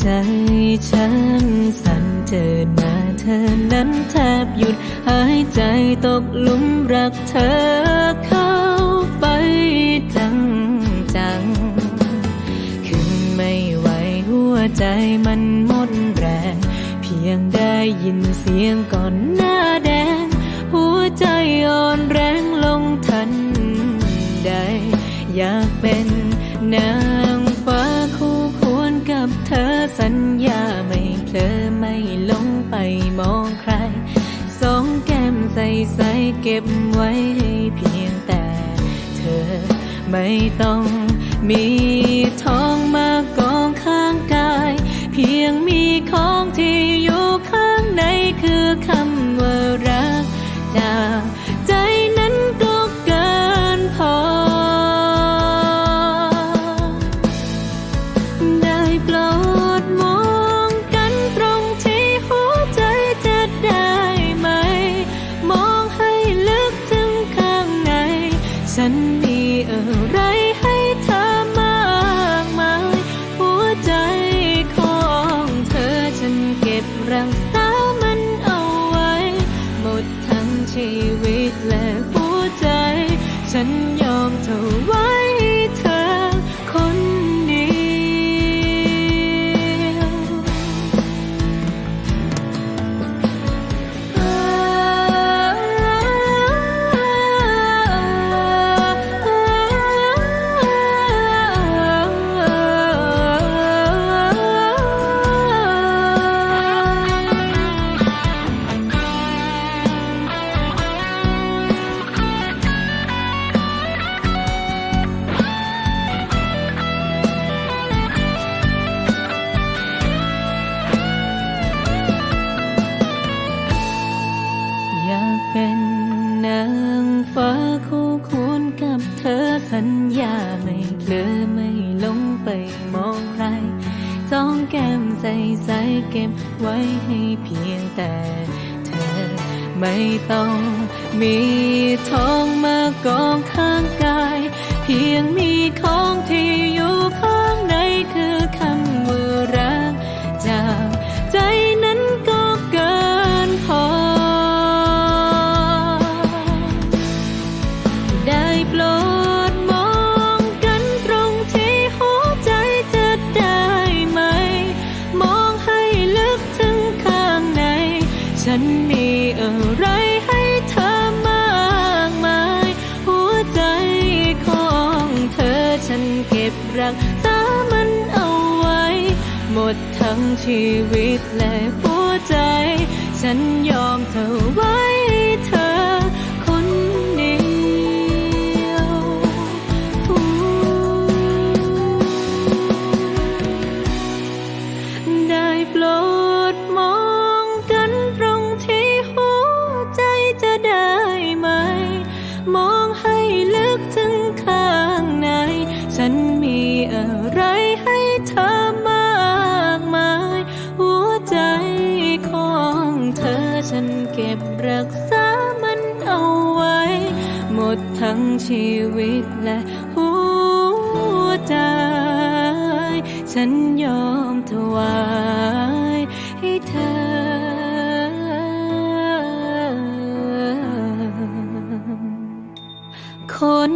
ใจฉันสั่นเจอหน้าเธอนั้นแทบหยุดหายใจตกหลุมรักเธอเข้าไปจังจังๆขึ้นไม่ไหวหัวใจมันหมดแรง เพียงได้ยินเสียงก่อนหน้า ลอไม่หลงไปมองใคร สองแก้มใสใสๆเก็บไว้ให้เพียงแต่เธอไม่ต้องมีทองมากองข้างกาย เพียงมีของที่อยู่ข้างในคือคำว่ารักจากใจนั้นก็เกินพอ ได้โปรด ฉันมีอะไรให้เธอมากมาย หัวใจของเธอฉันเก็บรักษามันเอาไว้ หมดทั้งชีวิตและหัวใจ ฉันยอมเธอไว้ เก็บไว้ให้เพียงแต่เธอ ไม่ต้องมีทองมากองข้างกาย เพียงมี มีอะไรให้เธอมากมาย หัวใจของเธอฉันเก็บรักษามันเอาไว้ หมดทั้งชีวิตและหัวใจ ฉันยอมเธอไว้ ฉันมีอะไรให้เธอมากมาย หัวใจของเธอฉันเก็บรักษามันเอาไว้ หมดทั้งชีวิตและหัวใจ ฉันยอมถวายให้เธอคน